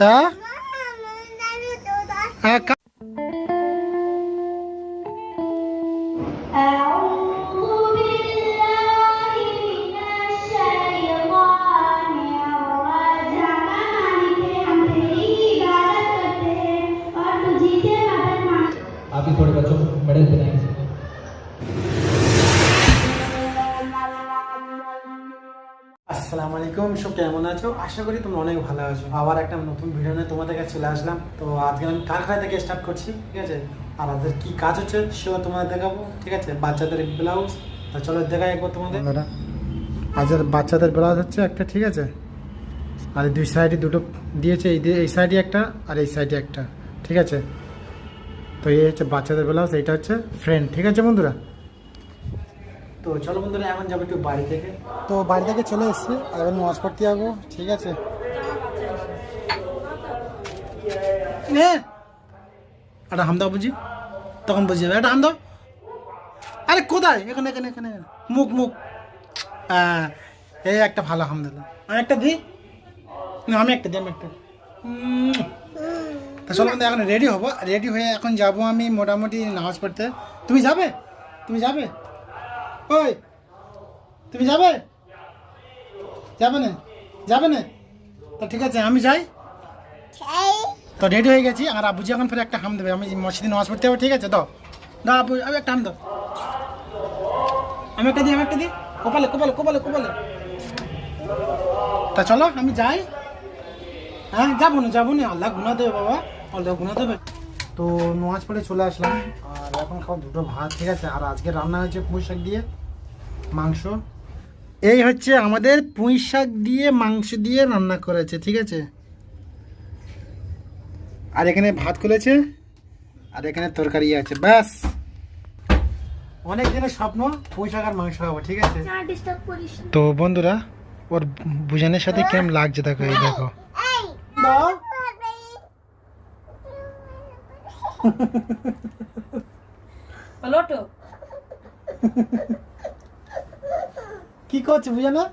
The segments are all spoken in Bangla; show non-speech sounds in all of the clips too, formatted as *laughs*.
হ্যাঁ হ্যাঁ আলাইকুম, সব কেমন আছো? আশা করি তোমরা অনেক ভালো আছো। আবার একটা নতুন ভিডিও নিয়ে তোমাদের কাছে চলে আসলাম। তো আজকে আমি কারখানা থেকে স্টার্ট করছি, ঠিক আছে? আর আজকের কি কাজ হচ্ছে সেও তোমাদের দেখাবো, ঠিক আছে? বাচ্চাদের ব্লাউজ তো চলো দেখাই একবার তোমাদের। আজকের বাচ্চাদের ব্লাউজ হচ্ছে একটা, ঠিক আছে? আর দুই সাইডে দুটো দিয়েছে, এই এই সাইডে একটা আর এই সাইডে একটা, ঠিক আছে? তো এই হচ্ছে বাচ্চাদের ব্লাউজ এইটা হচ্ছে ফ্রেন্ড ঠিক আছে বন্ধুরা? তো চলো বন্ধুরা, এখন যাব একটু বাড়ি থেকে। তো বাড়ি থেকে চলে এসেছি, এখন ওয়াশ করতে যাব, ঠিক আছে? একটা হাম দাও বুঝি তখন বুঝি যাবে একটা হামদা? আরে কোথায়? এখানে এখানে এখানে মুখ মুখ। হ্যাঁ এই একটা ভালো হাম দিলাম আমি একটা দিই না, আমি একটা দিই আমি একটা। তা চলো বন্ধু এখন রেডি হব। রেডি হয়ে এখন যাব আমি মোটামুটি নামাজ পড়তে। তুমি যাবে? তুমি যাবে? ওই তুমি যাবে? যাবে না? যাবে না? তো ঠিক আছে আমি যাই। তো রেডি হয়ে গেছি আর আবুজি এখন ফের একটা হাম দেবে আমি মসজিদে নামাজ পড়তে হবে ঠিক আছে? দাও দাও আবু আমি একটা হাম দাও। আমি একটা দিই আমি একটা দিই। কোপালে কোপালে কোপালে কোপালে। তা চলো আমি যাই। হ্যাঁ যাব না যাব না। আল্লাহ গুনা দেবে বাবা আল্লাহ গুনা দেবে। তো নামাজ পড়ে চলে আসলাম আর এখন খাওয়া দুটো ভাত ঠিক আছে? আর আজকে রান্না হয়েছে পুঁই শাক দিয়ে। মাংস। এই হচ্ছে আমাদের পুঁই শাক দিয়ে মাংস দিয়ে রান্না করেছে ঠিক আছে? আর এখানে ভাত খুলেছে আর এখানে তরকারি আছে ব্যাস। অনেক দিনের স্বপ্ন পুঁই শাক আর মাংস খাব ঠিক আছে? তো বন্ধুরা ওর বুঝানের সাথে কেম লাগছে দেখো এই দেখো। *laughs* লোটো *laughs* কি করছে বুঝে না?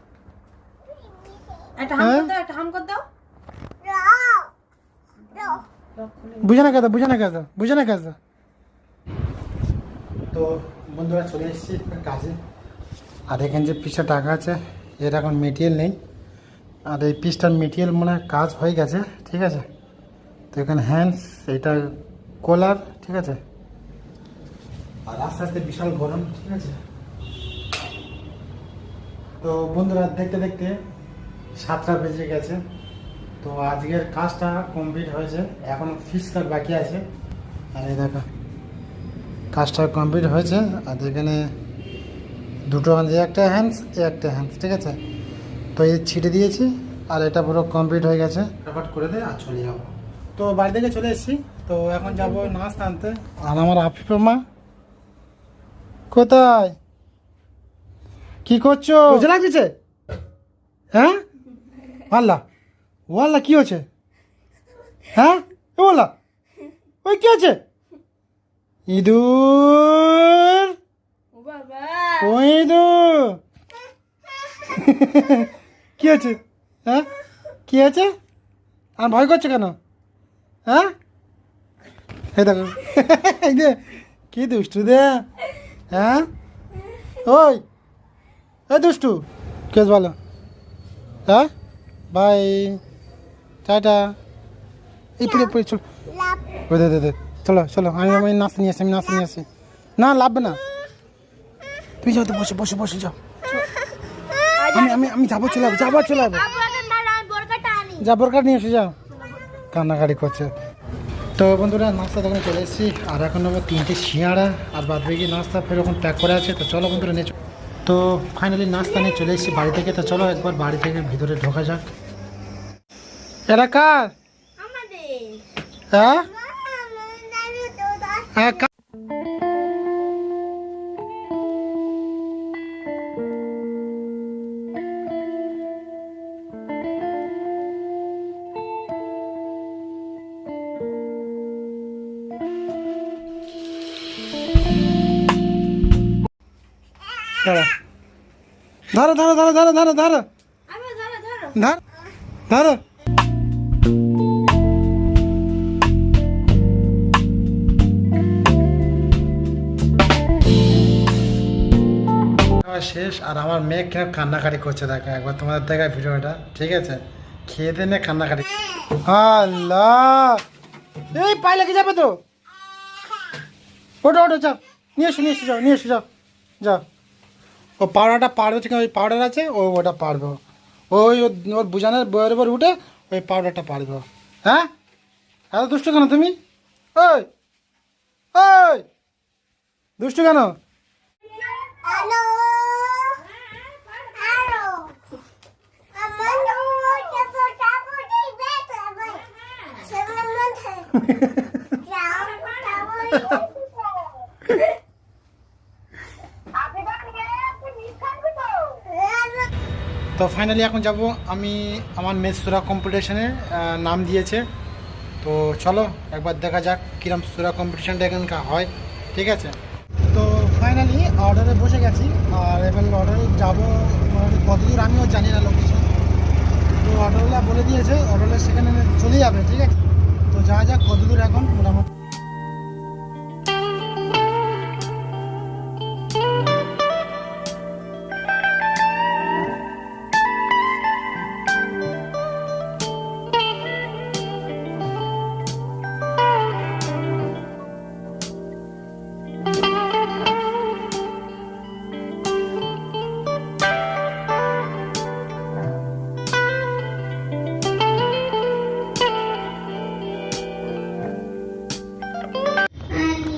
একটা হাম হ্যাঁ? কর দাও একটা হাম কর দাও। বুঝে না কথা বুঝে না কথা বুঝে না কথা তো বন্ধুরা চলে এসেছি কাজে। আর এখানে যে পিসটা টাকা আছে এর এখন মেটেরিয়াল নেই। আর এই পিসটার মেটেরিয়াল মনে হয় কাজ হয়ে গেছে ঠিক আছে? তো এখানে হ্যান্ডস এটা কলার ঠিক আছে? আর আস্তে আস্তে বিশাল গরম ঠিক আছে? তো বন্ধুরা দেখতে দেখতে সাতটা বেজে গেছে। তো আজকের কাজটা কমপ্লিট হয়েছে। এখন ফিস কাট বাকি আছে। আর এই দেখো কাজটা কমপ্লিট হয়েছে। আর এখানে দুটো একটা হ্যান্ডস একটা হ্যান্ডস ঠিক আছে? তো এই ছিটে দিয়েছি আর এটা পুরো কমপ্লিট হয়ে গেছে। ফটাফট করে দে আর চলে যাব। তো বাড়ি থেকে চলে এসেছি। তো এখন যাব নাচ আনতে। আর আমার আফিফা মা কোথায়? কি করছ? বুঝে লাগছে হ্যাঁ? আল্লাহ ও আল্লাহ কি হচ্ছে হ্যাঁ? ও আল্লাহ ওই কি আছে ইঁদুর। ও ইঁদুর। কি আছে হ্যাঁ? কি আছে আর ভয় করছে কেন? হ্যাঁ? এই দেখো। এই যে কি দুষ্টু দে। হ্যাঁ? ওই। এ দুষ্টু কেস ভালো। হ্যাঁ? বাই। টাটা। এই পুরো পুরো চলো। দে চলো চলো। আমি আমি নাচ নিয়ে আসি আমি নাচ নিয়ে আসি। না লাভবে না। তুই যাও তো বসে বসে বসে যাও। আমি আমি আমি যাব চলে যাব যাব চলে যাব। যা কাঠ নিয়ে এসে যাও কান্নাকাটি করছে। তো বন্ধুরা নাস্তা দোকানে চলে এসেছি। আর এখন আমার তিনটে শিয়াড়া আর বাদ বাকি নাস্তা ফের ওখানে প্যাক করে আছে। তো চলো বন্ধুরা নিয়ে তো ফাইনালি নাস্তা নিয়ে চলে এসেছি বাড়ি থেকে। তো চলো একবার বাড়ি থেকে ভিতরে ঢোকা যাক। এরা কার? হ্যাঁ? হ্যাঁ? ধরো ধরো ধরো ধরো ধরো ধরো। ধর ধরো। শেষ আর আমার মেয়ে কেন কান্নাকাটি করছে দেখো একবার তোমাদের দেখায় ভিডিওটা ঠিক আছে? খেয়ে দে না কান্নাকাটি। আল্লাহ! এই পায়ে লেগে যাবে তো? ওটা ওটা যাও। নিয়ে এসো নিয়ে এসো যাও নিয়ে এসো যাও। যাও। ও পাউডারটা পারবে ঠিক ওই পাউডার আছে, ও ওটা পারবে ওই ওর- ওর বুঝানোর বইয়ের উপর উঠে ওই পাউডারটা পারবে হ্যাঁ? এত দুষ্ট কেন তুমি? ওই ওই দুষ্টু কেন? তো ফাইনালি এখন যাব। আমি আমার মেস সুরা কম্পিটিশনে নাম দিয়েছে। তো চলো, একবার দেখা যাক কিরম সুরা কম্পিটিশনটা এখানকার হয়। ঠিক আছে? তো ফাইনালি অর্ডারে বসে গেছি। আর এবার অর্ডারে যাব কতদূর আমিও জানি না লোকেশন তো অর্ডারওয়ালা বলে দিয়েছে অর্ডারওয়ালা সেখানে চলে যাবে, ঠিক আছে? তো যা যাক কতদূর এখন, মোটামুটি।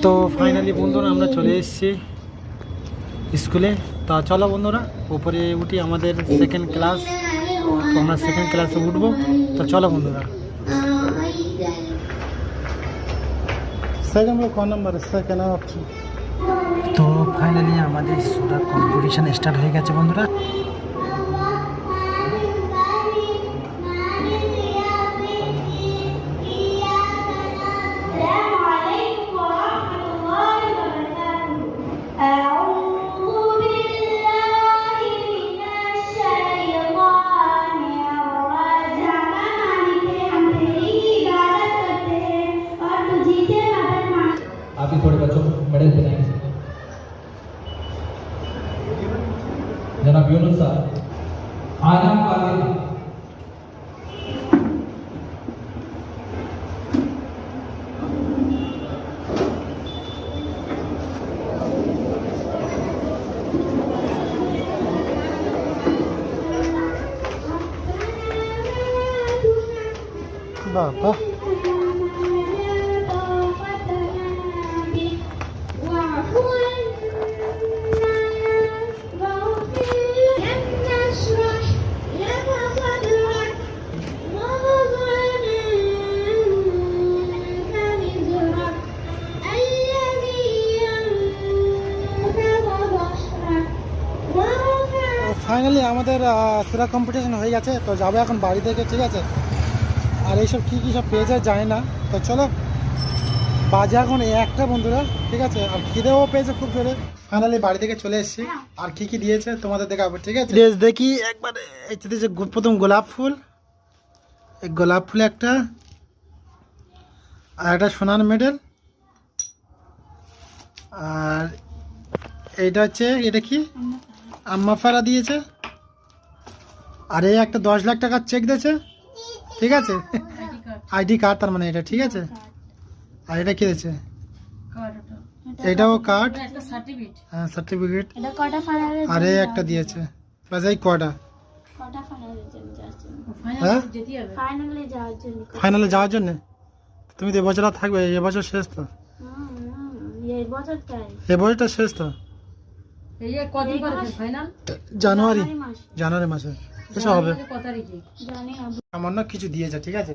তো ফাইনালি বন্ধুরা আমরা চলে এসেছি স্কুলে। তা চলো বন্ধুরা উপরে উঠি আমাদের সেকেন্ড ক্লাস তো আমরা সেকেন্ড ক্লাসে উঠবো। তো চলো বন্ধুরা। সেকেন্ড নাম্বার সেকেন্ড তো ফাইনালি আমাদের সুরা কম্পিটিশন স্টার্ট হয়ে গেছে বন্ধুরা। ফাইনালি আমাদের সেরা কম্পিটিশন হয়ে গেছে তো যাবে এখন বাড়ি থেকে ঠিক আছে? আর এইসব কী কী সব পেয়েছে জানি না। তো চলো, বাজে এখন এই একটা বন্ধুরা, ঠিক আছে? আর খিদেও পেয়েছে খুব জোরে। ফাইনালি বাড়ি থেকে চলে এসেছি। আর কি কি দিয়েছে তোমাদের দেখাবো, ঠিক আছে? ড্রেস দেখি একবার এই যে প্রথম গোলাপ ফুল। এই গোলাপ ফুল একটা, আর একটা সোনার মেডেল। আর এইটা হচ্ছে, এটা কি? আম্মা ফারা দিয়েছে। আর এই একটা দশ লাখ টাকার চেক দিয়েছে। ঠিক আছে? আইডি কার্ড তার মানে এটা ঠিক আছে? আর এটা কি দিয়েছে? এটাও কার্ড? হ্যাঁ সার্টিফিকেট এটা কটা ফাইনালে আর একটা দিয়েছে। বাস এই কটা। কটা ফাইনালে যাওয়ার জন্য হ্যাঁ? ফাইনালে যাওয়ার জন্য ফাইনালে যাওয়ার জন্য? তুমি তো এবছর আর থাকবে এবছর শেষ তো। এবছরটা শেষ তো? জানুয়ারি জানুয়ারি মাসে। হবে। ক না সামান্য কিছু দিয়েছে ঠিক আছে?